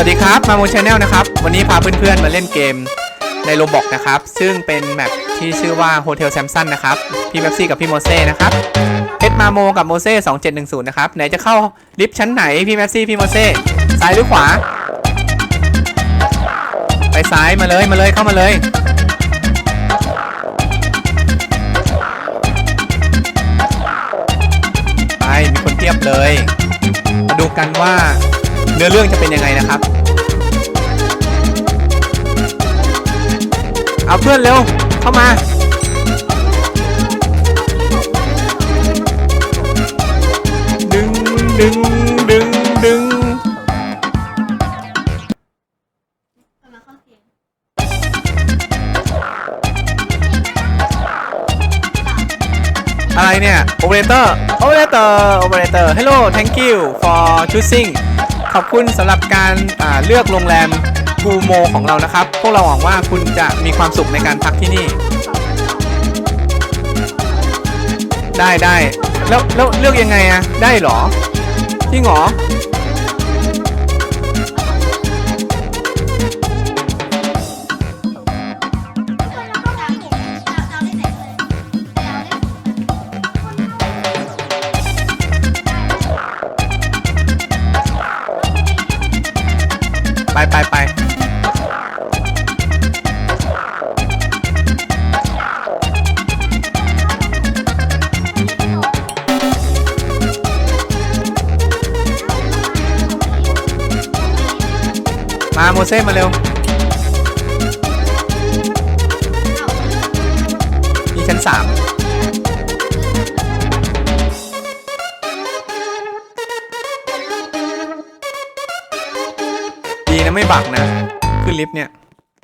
สวัสดีครับมาโมชแนลนะครับ วันนี้พาเพื่อนๆมาเล่นเกมในโรบอกนะครับ ซึ่งเป็นแมปที่ชื่อว่า Hotel Samson นะครับ พี่แม็ซี่กับพี่โมเซ่นะครับเพชรมาโมกับโมเซ่2710นะครับ ไหนจะเข้าลิฟต์ชั้นไหน พี่แม็ซี่ พี่โมเซ่ซ้ายหรือขวา ไปซ้ายมาเลยมาเลยเข้ามาเลยไปมีคนเทียบเลย มาดูกันว่า เนื้อเรื่องจะเป็นยังไงนะครับ เอาเพื่อนเร็ว เข้ามา ดึงดึงดึงดึงอะไรเนี่ย โอเปอเรเตอร์ โอเปอเรเตอร์ โอเปอเรเตอร์ hello thank you for choosing ขอบคุณสำหรับการเลือกโรงแรมทูโมของเรานะครับ พวกเราหวังว่าคุณจะมีความสุขในการพักที่นี่ ได้ได้แล้วแล้วเลือกยังไงอะได้เหรอจริงเหรอ มาโมเซ่มาเร็วนี่ชั้นสามดีนะไม่บักนะ ขึ้นลิฟต์เนี่ย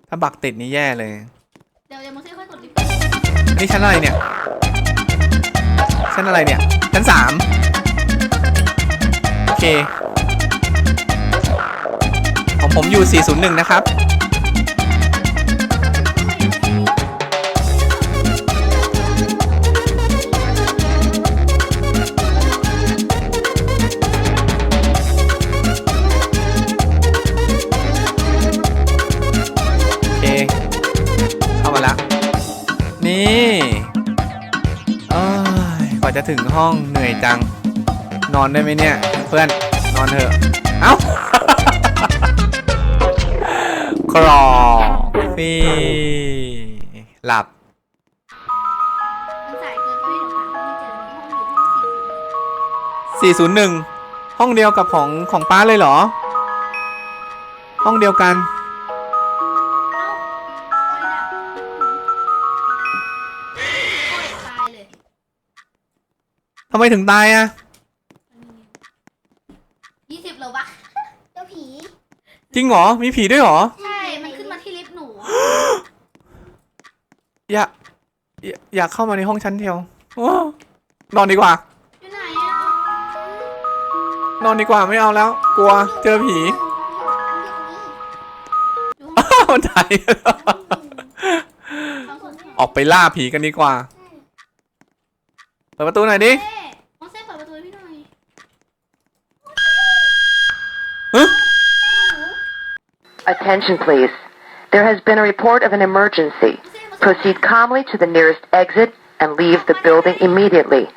ถ้าบักติดนี่แย่เลย เดี๋ยวเดี๋ยวโมเซ่ค่อยกดลิฟต์อันนี้ชั้นอะไรเนี่ย ชั้นอะไรเนี่ย ชั้นสามโอเคของ ผมอยู่ 401 นะครับเคเข้ามาแล้วนี่เอ้ยกว่าจะถึงห้องเหนื่อยจัง นอนได้ไหมเนี่ย เพื่อน นอนเถอะ กรอกฟีหลับ มันสายเกินไปเดี๋ยวหาห้องไม่เจอมีห้องอยู่ห้องสี่สิบ401 ห้องเดียวกับของของป้าเลยเหรอ ห้องเดียวกัน เอ้าโอ้ยดับโอ้ยตายเลยทำไมถึงตายอะยี่สิบเหรอวะเจ้าผี จริงเหรอ มีผีด้วยเหรอ ใช่ มันขึ้นมาที่ลิฟต์หนู อยากอยากอยากเข้ามาในห้องชั้นเดียวโอ้นอนดีกว่า อยู่ไหนอะนอนดีกว่าไม่เอาแล้ว กลัวเจอผีอยู่ห้องอ้าวมันตายสองคนเนี่ยออกไปล่าผีกันดีกว่า เปิดประตูหน่อยดิเซ่โมเซ่เปิดประตูให้พี่หน่อยฮะ Attention, please. There has been a report of an emergency. Proceed calmly to the nearest exit and leave the building immediately.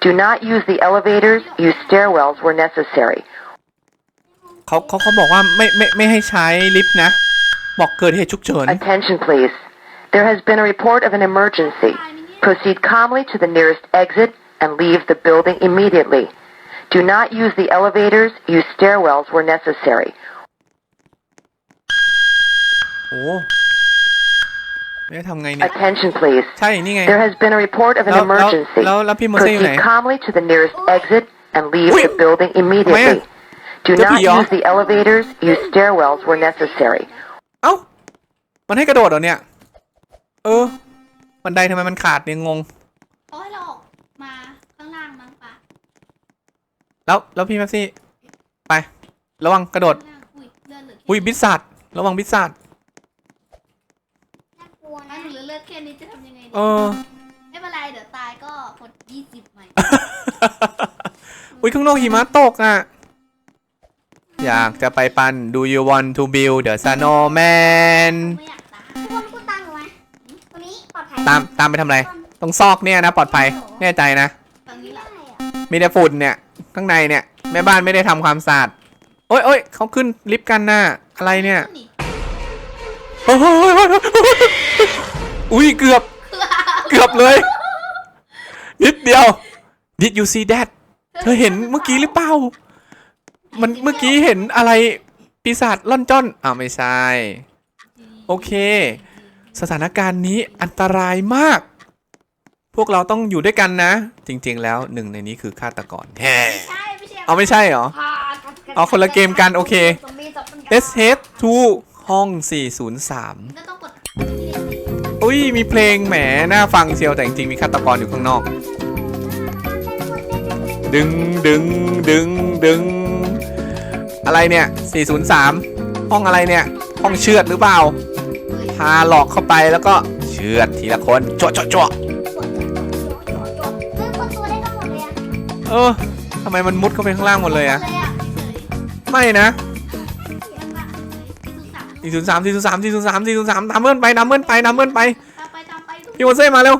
Do not use the elevators, use stairwells where necessary. เขาเขาเขาบอกว่าไม่ไม่ไม่ให้ใช้ลิฟต์นะ บอกเกิดเหตุฉุกเฉิน Attention, please. There has been a report of an emergency. Proceed calmly to the nearest exit and leave the building immediately. Do not use the elevators, use stairwells where necessary. โอ้ ไม่ได้ทำไงเนี่ย Attention, please. ใช่ นี่ไง There has been a report of an แล้วแล้ว emergency. แล้วแล้วพี่โมเซ่อยู่ไหน Proceed calmly to the nearest exit and leave Wait. the building immediately. Do Cái not gì vậy? use the elevators, use stairwells where necessary. เอ้า มันให้กระโดดเหรอเนี่ย เออ บันไดทำไมมันขาดเนี่ยงง เขาให้เราออกมาข้างล่างมั้งปะแล้วแล้วพี่แม็กซี่ ไป ระวังกระโดด ข้างล่างอุ้ยเลือดเหลือแค่อุ้ยบิสซัดระวังบิสซัดน่ากลั วนะหนูเหลือเลือดแค่นี้จะทำยังไงดีเออ ไม่เป็นไรเดี๋ยวตายก็กดยี่สิบใหม่ อุ้ยข้างนอกหิมะตกอะ อยากจะไปปัน Do you want to build the snowman ไม่อยากตายคนกูตังค์หนูไหมคนนี้ปลอดภัยตามตามไปทำอะไร ตรงซอกเนี่ยนะปลอดภัย แน่ใจนะ ตรงนี้แหละได้อะมีแต่ฝุ่นเนี่ย ข้างในเนี่ย แม่บ้านไม่ได้ทำความสะอาด โอ๊ยโอ๊ยเขาขึ้นลิฟต์กันน่ะ อะไรเนี่ย โอ้ยอุ้ยเกือบ เกือบเลย นิดเดียว Did you see that เธอเห็นเมื่อกี้หรือเปล่า มันเมื่อกี้เห็นอะไรปีศาจล่อนจ้อนอ้าวไม่ใช่ โอเค สถานการณ์นี้อันตรายมาก พวกเราต้องอยู่ด้วยกันนะ จริง ๆ แล้วหนึ่งในนี้คือฆาตกรแฮ่ใช่ไม่ใช่เอาไม่ใช่เหรอ เอาคนละเกมกัน โอเค Let's head to ห้อง 403 ก็ต้องกดอุ้ยมีเพลงแหมน่าฟังเชียวแต่จริงๆมีฆาตกรอยู่ข้างนอก ดึงดึงดึงดึง อะไรเนี่ย 403 ห้องอะไรเนี่ย ห้องเชือดหรือเปล่า พาหลอกเข้าไปแล้วก็เชือดทีละคนจั่วจั่วจั่วเฮ้ยคนตัวได้ทั้งหมดเลยอะเออทำไมมันมุดเข้าไปข้างล่างหมดเลยอะเลยอะ เฉยไม่นะๆคือสาม403 403 403 403ตามเพื่อนไปตามเพื่อนไปตามเพื่อนไปตามไปตามไปพี่โมเซ่มาเร็ว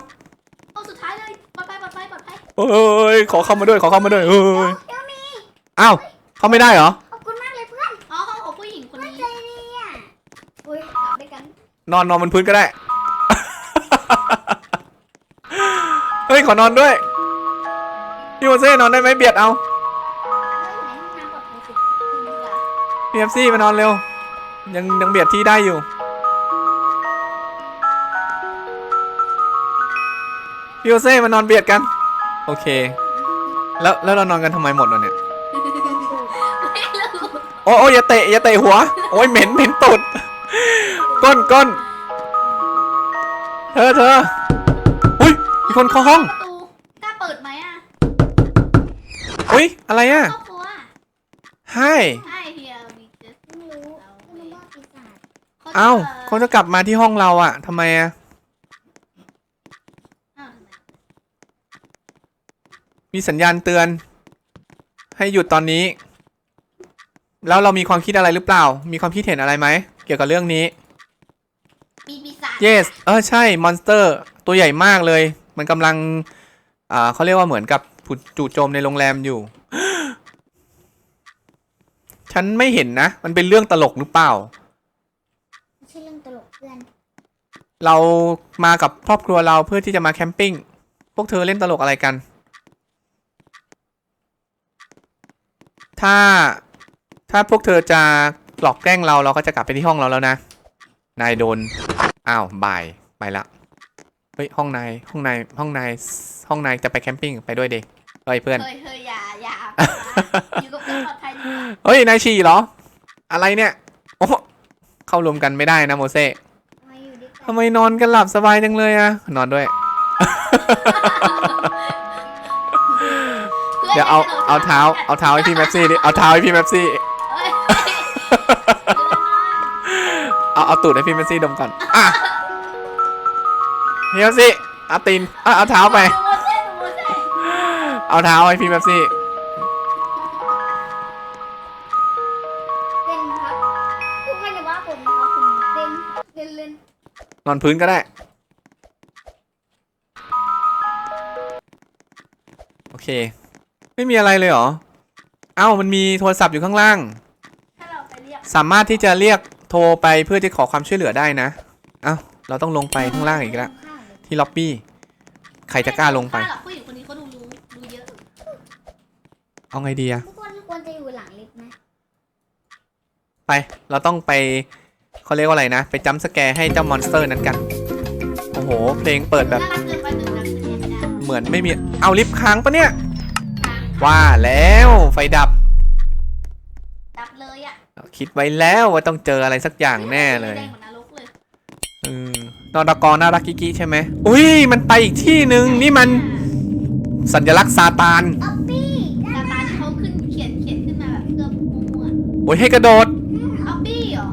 ห้องสุดท้ายเลยปลอดภัยปลอดภัยปลอดภัยเอ้ยขอเข้ามาด้วยขอเข้ามาด้วยเอ้ยเดี๋ยวมีอ้าวเข้าไม่ได้เหรอขอบคุณมากเลยเพื่อนอ๋อห้องของผู้หญิงคนนี้ใจดีอะอุ้ยกลับด้วยกันนอนนอนบนพื้นก็ได้เฮ้ยขอนอนด้วยพี่โมเซ่นอนได้ไหมเบียดเอาเฮ้ยไหนห้องน้ำปลอดภัยสุดคุณดีกว่าพี่เอฟซี่มานอนเร็ว ยังยังเบียดที่ได้อยู่พี่โมเซ่มานอนเบียดกัน โอเค แล้วแล้วเรานอนกันทำไมหมดวะเนี่ยไม่รู้โอ้โอ้อย่าเตะอย่าเตะหัว โอ้ยเหม็นเหม็นตุดก้นก้นเธอเธออุ้ยมีคนเข้าห้องประตูกล้าเปิดไหมอะอุ้ยอะไรอะครอบครัว ให้ใช่เฮียมีเจส ไม่รู้ไม่รู้ว่าปีศาจ เอ้าเขาจะกลับมาที่ห้องเราอะทำไมอะอ้าวทำไมมีสัญญาณเตือน ให้หยุดตอนนี้ แล้วเรามีความคิดอะไรหรือเปล่า มีความคิดเห็นอะไรไหม เกี่ยวกับเรื่องนี้ มีปีศาจ yes เออใช่มอนสเตอร์ ตัวใหญ่มากเลย มันกำลัง อ่าเขาเรียกว่าเหมือนกับจู่โจมในโรงแรมอยู่ ฉันไม่เห็นนะ มันเป็นเรื่องตลกหรือเปล่า ไม่ใช่เรื่องตลกเพื่อนเรามากับครอบครัวเราเพื่อที่จะมาแคมปิ้ง พวกเธอเล่นตลกอะไรกัน ถ้าถ้าพวกเธอจะหลอกแกล้งเราเราก็จะกลับไปที่ห้องเราแล้วนะ นายโดน อ้าวบ่ายไปละ เฮ้ยห้องนายห้องนายห้องนายห้องนายจะไปแคมปิ้งไปด้วยเด็กเฮ้ยเพื่อน เฮ้ยเฮ้ยอย่าอย่าอยู่กับเพื่อนปลอดภัยดีกว่าเฮ้ยนายฉี่เหรอ อะไรเนี่ย โอ้เข้ารวมกันไม่ได้นะโมเซ่ ทำไมอยู่ด้วยกันทำไมนอนกันหลับสบายจังเลยอะนอนด้วยเดี๋ยวเอาเอาเท้าเอาเท้าให้พี่แม็ปซี่ดิเอาเท้าให้พี่แม็ปซี่เฮ้ยเอาเอาตูดให้พี่แม็ปซี่ดมก่อนอะพี่แม็ปซี่เอาตีนอะเอาเท้าไปดูโมเซ่ดูโมเซ่เอาเท้าให้พี่แม็ปซี่ นอนพื้นก็ได้ โอเค ไม่มีอะไรเลยเหรอ เอ้ามันมีโทรศัพท์อยู่ข้างล่าง ถ้าเราไปเรียกสามารถที่จะเรียกโทรไปเพื่อจะขอความช่วยเหลือได้นะ เอ้าเราต้องลงไปข้างล่างอีกแล้วข้าวเลยที่ล็อบบี้ ใครจะกล้าลงไปถ้าหรอกผู้หญิงคนนี้เขาดูรู้ดูเยอะเอาไงดีอะทุกคนควรจะอยู่หลังลิฟต์นะ ไป เราต้องไป เขาเรียกว่าอะไรนะ ไปจัมป์สแกร์ให้เจ้ามอนสเตอร์นั้นกัน โอ้โห เพลงเปิดแบบน่ารักเกินไปหนึ่งนะคือเรียนไม่ได้เหมือนไม่มี เอาลิฟต์ค้างปะเนี่ยทางว่าแล้วไฟดับ ดับเลยอะ คิดไว้แล้วว่าต้องเจออะไรสักอย่างแน่เลยแดงเหมือนนรกเลยเออนอตกรน่ารักกิกิใช่ไหม อุ้ย มันไปอีกที่หนึ่งนี่มันสัญลักษณ์ซาตานออปปี้ตาตาที่เขาขึ้นเขียนเขียนขึ้นมาแบบเกือบมั่วโอ้ยให้กระโดด ๆเอาปี้เหรอ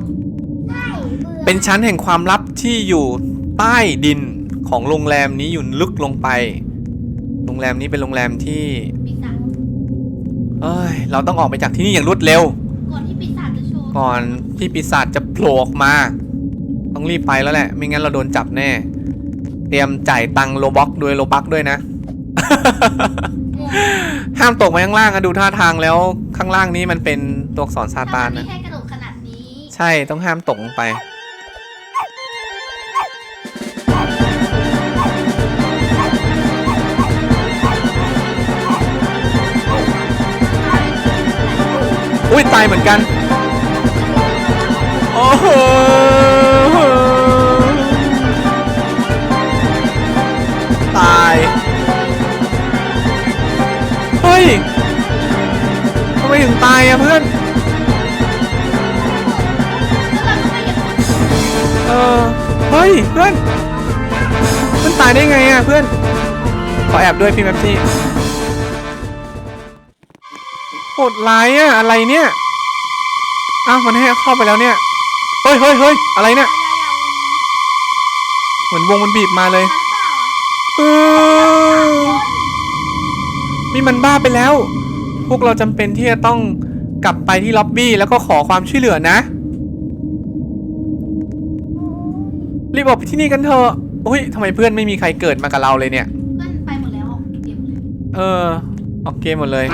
ใช่ เบื่อเป็นชั้นแห่งความลับที่อยู่ใต้ดินของโรงแรมนี้อยู่ลึกลงไป โรงแรมนี้เป็นโรงแรมที่ปีศาจเอ้ยเราต้องออกไปจากที่นี่อย่างรวดเร็ว ก่อนที่ปีก่อนที่ปีศาจจะโผล่ออกมา ต้องรีบไปแล้วแหละ ไม่งั้นเราโดนจับแน่ เตรียมจ่ายตังค์โลบ็อกด้วยโลบักด้วยนะ ห้ามตกมาข้างล่างอะดูท่าทางแล้วข้างล่างนี้มันเป็นตัวอักษรซาตานทำไมนะมีให้กระโดดขนาดนี้ ใช่ต้องห้ามตกลงไป อุ้ยตายเหมือนกัน โอ้โหตาย เฮ้ยทำไมถึงตายอะเพื่อน เออ เฮ้ย เพื่อนเพื่อนตายได้ไงอะเพื่อน ขอแอบด้วยพี่แม็ปซี่ โหดร้ายอะอะไรเนี่ยอ้าวมันให้เข้าไปแล้วเนี่ยเฮ้ยเฮ้ยเฮ้ยอะไรเนี่ยเหมือนวงมันบีบมาเลยเออนี่มันบ้าไปแล้ว พวกเราจำเป็นที่จะต้องกลับไปที่ล็อบบี้แล้วก็ขอความช่วยเหลือนะ รีบออกไปที่นี่กันเถอะอุ้ยทำไมเพื่อนไม่มีใครเกิดมากับเราเลยเนี่ย เพื่อนไปหมดแล้วเก็บเลย เออ ออกเกมหมดเลย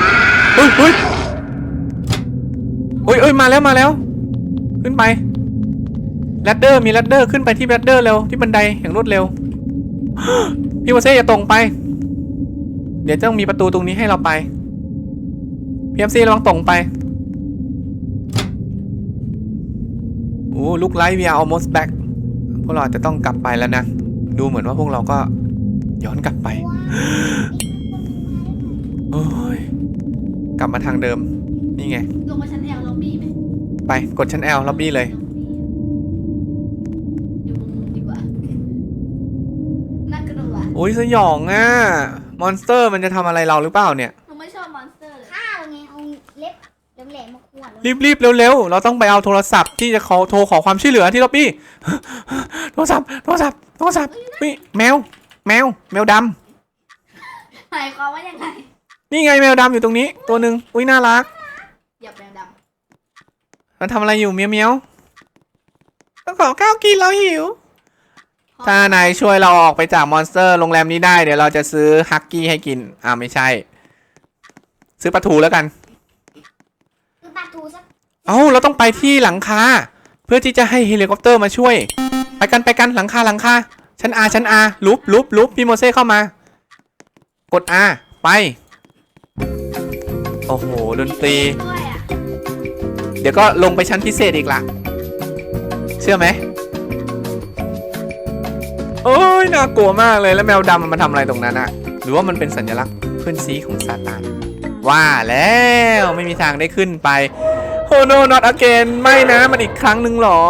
เฮ้ยเฮ้ยเฮ้ ยเอ้ยมาแล้วมาแล้ว ขึ้นไปแรดเดอร์มีแรดเดอร์ขึ้นไปที่แรดเดอร์เร็วที่บันไดอย่างรวดเร็วพี่โมเซ่อย่าตรงไป เดี๋ยวจะต้องมีประตูตรงนี้ให้เราไปพี่เอ็มซีระวังตรงไปโอ้ลุกไลท์ we are almost back พวกเราจะต้องกลับไปแล้วนะ ดูเหมือนว่าพวกเราก็ย้อนกลับไปโอ้ยกลับมาทางเดิม นี่ไง ลงมาชั้นแอลล็อบบี้ ไหมไปกดชั้น L ล็อบบี้เลย อยู่ตรงนู้นดีกว่าน่ากลัวโอ้ยสยองอะ มอนสเตอร์มันจะทำอะไรเราหรือเปล่าเนี่ย หนูไม่ชอบมอนสเตอร์เลยข้าวไงเอาเล็บแหลมๆมาขวดรีบๆเร็วๆ เราต้องไปเอาโทรศัพท์ที่จะขอโทรขอความช่วยเหลือที่ล็อบบี้ โทรศัพท์ โทรศัพท์ โทรศัพท์นี่แมว แมว แมวดหมายความว่ายังไงำนี่ไงแมวดำอยู่ตรงนี้ ตัวหนึ่งอุ้ยน่ารักเหยียบแมวด มันทำอะไรอยู่เมียวเมียวต้องขอข้าวกินเราหิวำถ้านายช่วยเราออกไปจากมอนสเตอร์โรงแรมนี้ได้เดี๋ยวเราจะซื้อฮักกี้ให้กิน อ่าไม่ใช่ ซื้อปลาทูแล้วกัน คือปลาทูสักเอ้าเราต้องไปที่หลังคาเพื่อที่จะให้เฮลิคอปเตอร์มาช่วย ไปกันไปกันหลังคาหลังคาชั้นอาชั้นอาลุบลุบลุบพี่โมเซ่เข้ามา กดอาไป โอ้โหดนตรี ด้วยอะ เดี๋ยวก็ลงไปชั้นพิเศษอีกละเชื่อไหมโอ้ยน่ากลัวมากเลยแล้วแมวดำมันทำอะไรตรงนั้นอะหรือว่ามันเป็นสัญลักษณ์เพื่อนซีของซาตานว่าแล้วไม่มีทางได้ขึ้นไปโ o โน not again ไม่นะมันอีกครั้งหนึ่งหรอ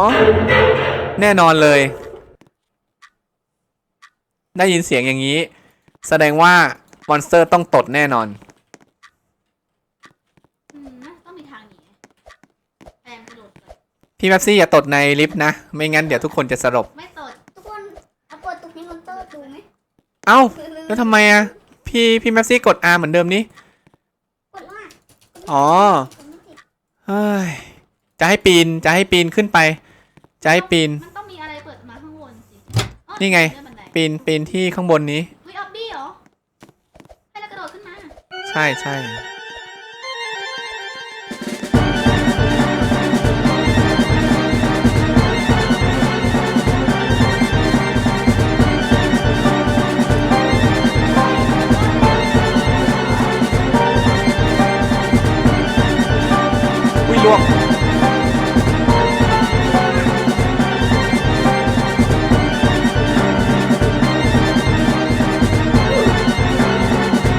แน่นอนเลย ได้ยินเสียงอย่างนี้ แสดงว่ามอนสเตอร์ต้องตดแน่นอน อืมนะต้องมีทางหนีแอมกระโดดเลย พี่แม็ปซี่อย่าตดในลิฟต์นะ ไม่งั้นเดี๋ยวทุกคนจะสลบ ไม่ตดทุกคนเอาเปิดตรงนี้มอนเตอร์ดูไหมเอ้า แล้วทำไมอะพี่พี่แม็ปซี่กด R เหมือนเดิมนี้กดว่าอ๋อ กดไม่ติดเฮ้ย จะให้ปีน จะให้ปีนขึ้นไป จะให้ปีน มันต้องมีอะไรเปิดมาข้างบนสิอ๋อนี่ไง เลื่อนบันไดปีน ปีนที่ข้างบนนี้เฮ้ยออบบี้เหรอ ให้เรากระโดดขึ้นมา ใช่ใช่ อุ้ยล่วง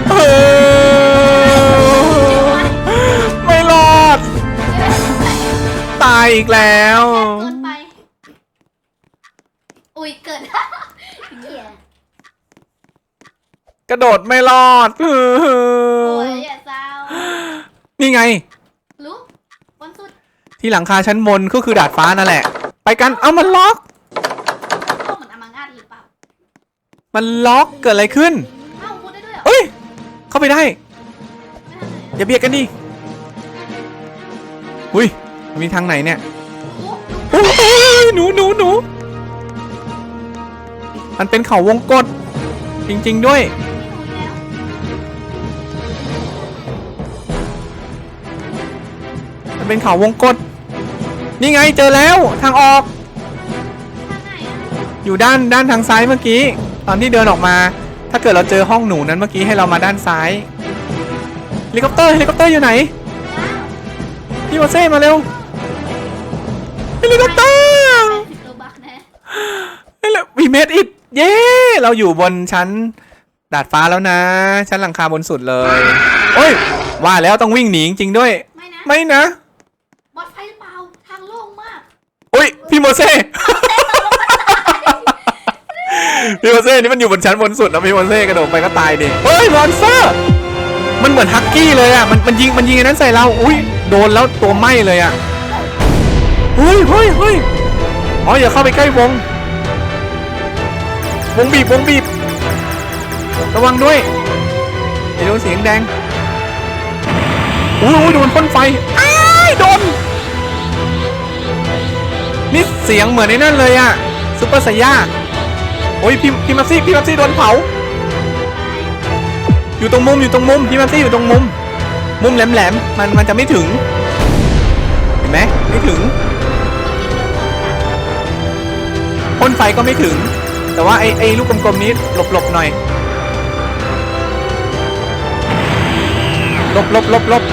เออไม่รอด ตายอีกแล้ว เกินไป อุ้ยเกิดเหี้ยกระโดดไม่รอดเอโอ้อยอย่าเศร้านี่ไงลุกบนสุด ที่หลังคาชั้นบนก็คือดาดฟ้านั่นแหละ ไปกันเอ้ามันล็อกโอ้เหมือนอมังอาดหรือเปล่ามันล็อกเกิดอะไรขึ้นเอ้าพูดได้ด้วยเหรอเอ้ย เข้าไปได้ ไม่ทำเลยอย่าเบียดกันดิอุ้ยเมีทางไหนเนี่ยโอ้ยหนูหนูหนูมันเป็นเขาวงกตจริง ๆ ด้วยมันเป็นเขาวงกต นี่ไงเจอแล้วทางออกทางไหนอะอยู่ด้านด้านทางซ้ายเมื่อกี้ ตอนที่เดินออกมา ถ้าเกิดเราเจอห้องหนูนั้นเมื่อกี้ให้เรามาด้านซ้ายเฮลิคอปเตอร์เฮลิคอปเตอร์อยู่ไหนพี่โมเซ่มาเร็วเฮลิคอปเตอร์สิบโลบักแน่เฮ้ยวีเมดอิดเย้เราอยู่บนชั้นดาดฟ้าแล้วนะ ชั้นหลังคาบนสุดเลย โอ้ยว่าแล้วต้องวิ่งหนีจริงๆด้วย ไม่นะ พี่โมเซ่พี่โมเซ่นี่มันอยู่บนชั้นบนสุดนะพี่โมเซ่กระโดดไปก็ตายดิเฮ้ยมอนสเตอร์มันเหมือนฮักกี้เลยอะมันมันยิงมันยิงไอ้นั้นใส่เราอุ้ยโดนแล้วตัวไหม้เลยอะเฮ้ยเฮ้ยเฮ้ยอ๋ออย่าเข้าไปใกล้วง วงบีบวงบีบ ระวังด้วยอย่าโดนเสียงแดงอุ้ยอุ้ยโดนพ่นไฟอ้ายโดน นี่เสียงเหมือนไอ้นั่นเลยอะซุปเปอร์ไซย่าโอ้ยพี่พี่มัฟซี่พี่มัฟซี่โดนเผา อยู่ตรงมุมอยู่ตรงมุมพี่มัฟซี่อยู่ตรงมุม มุมแหลมแหลมมันมันจะไม่ถึง เห็นไหมไม่ถึงพ่นไฟก็ไม่ถึง แต่ว่าไอ้ไอ้ลูกกลมๆนี้หลบหลบหน่อยหลบหลบหลบหลบ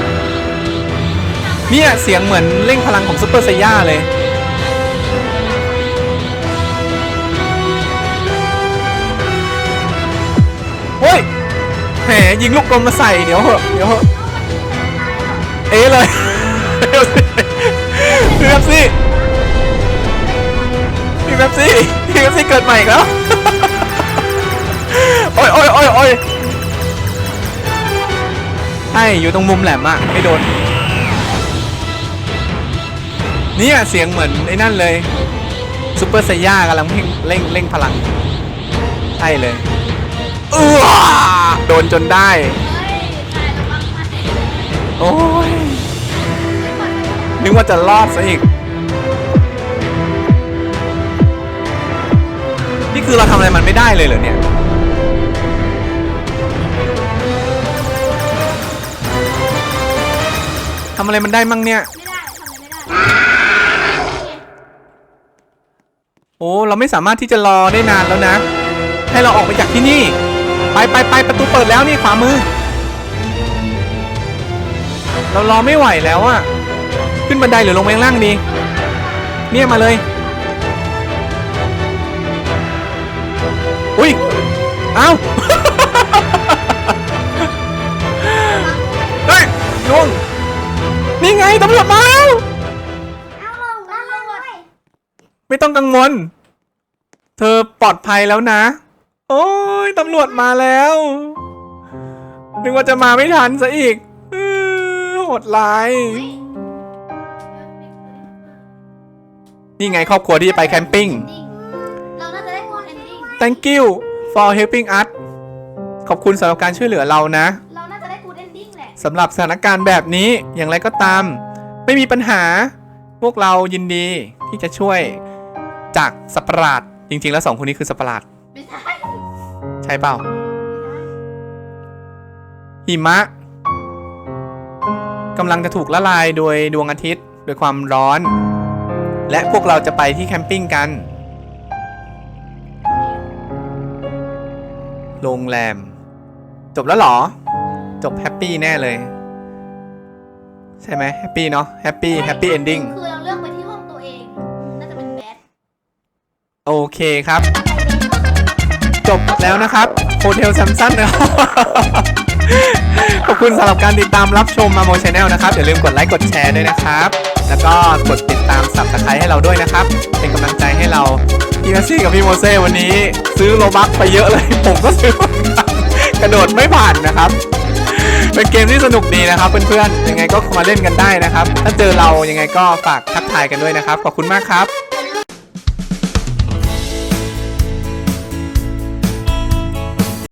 เนี่ยเสียงเหมือนเร่งพลังของซุปเปอร์ไซย่าเลย แหมยิงลูกกลมมาใส่เดี๋ยวเหอะเดี๋ยวเหอะเอะเลยพี่แป๊บซี่พี่แป๊บซี่พี่แป๊บซี่เกิดใหม่อีกแล้วโอ้ยโอ้ยโอ้ยโอ้ยใช่อยู่ตรงมุมแหลมอะไม่โดนนี่เสียงเหมือนไอ้นั่นเลยซูเปอร์ไซย่ากำลังเร่งเร่งเร่งพลังใช่เลย โดนจนได้เฮ้ยถ่ายระวังไหมโอ้ย นึกว่าจะรอดซะอีก นี่คือเราทำอะไรมันไม่ได้เลยเหรอเนี่ย ทำอะไรมันได้มั่งเนี่ยไม่ได้ทำอะไรไม่ได้โอ้ เราไม่สามารถที่จะรอได้นานแล้วนะ ให้เราออกไปจากที่นี่ ไปไปไปประตูเปิดแล้วนี่ขวามือ เรารอไม่ไหวแล้วอะขึ้นบันไดหรือลงไปข้างล่างดีเนี่ยมาเลย อุ้ย เอ้าเฮ้ยลุงนี่ไงตำรวจมาแล้วเอาลงเอาลงเลยไม่ต้องกังวล เธอปลอดภัยแล้วนะ โอ้ยตำรวจมาแล้ว นึกว่าจะมาไม่ทันซะอีกโหดร้าย นี่ไงครอบครัวที่จะไปแคมปิ้ง เราน่าจะได้ good ending Thank you for helping us ขอบคุณสำหรับการช่วยเหลือเรานะ เราน่าจะได้ good ending แหละ สำหรับสถานการณ์แบบนี้อย่างไรก็ตาม ไม่มีปัญหา พวกเรายินดีที่จะช่วยจากสัตว์ประหลาด จริง ๆ แล้วสองคนนี้คือสัตว์ประหลาด ไม่ใช่ ใช่เปล่าหิมะกำลังจะถูกละลายโดยดวงอาทิตย์โดยความร้อน และพวกเราจะไปที่แคมปิ้งกัน โรงแรม จบแล้วเหรอ จบแฮปปี้แน่เลย ใช่ไหมแฮปปี้เนาะแฮปปี้แฮปปี้เอนดิ้งคือเราเลือกไปที่ห้องตัวเอง น่าจะเป็นแบดโอเคครับ จบแล้วนะครับโฮเทลแซมซันนะครับขอบคุณสำหรับการติดตามรับชมมาโมชแนลนะครับ อย่าลืมกดไลค์กดแชร์ด้วยนะครับ แล้วก็กดติดตามสับสไครให้เราด้วยนะครับ เป็นกำลังใจให้เราพี่แมสซี่กับพี่โมเซ่วันนี้ ซื้อโลบักไปเยอะเลย ผมก็ซื้อเสือกกระโดดไม่ผ่านนะครับ เป็นเกมที่สนุกดีนะครับ เพื่อนๆยังไงก็มาเล่นกันได้นะครับ ถ้าเจอเรายังไงก็ฝากทักทายกันด้วยนะครับขอบคุณมากครับ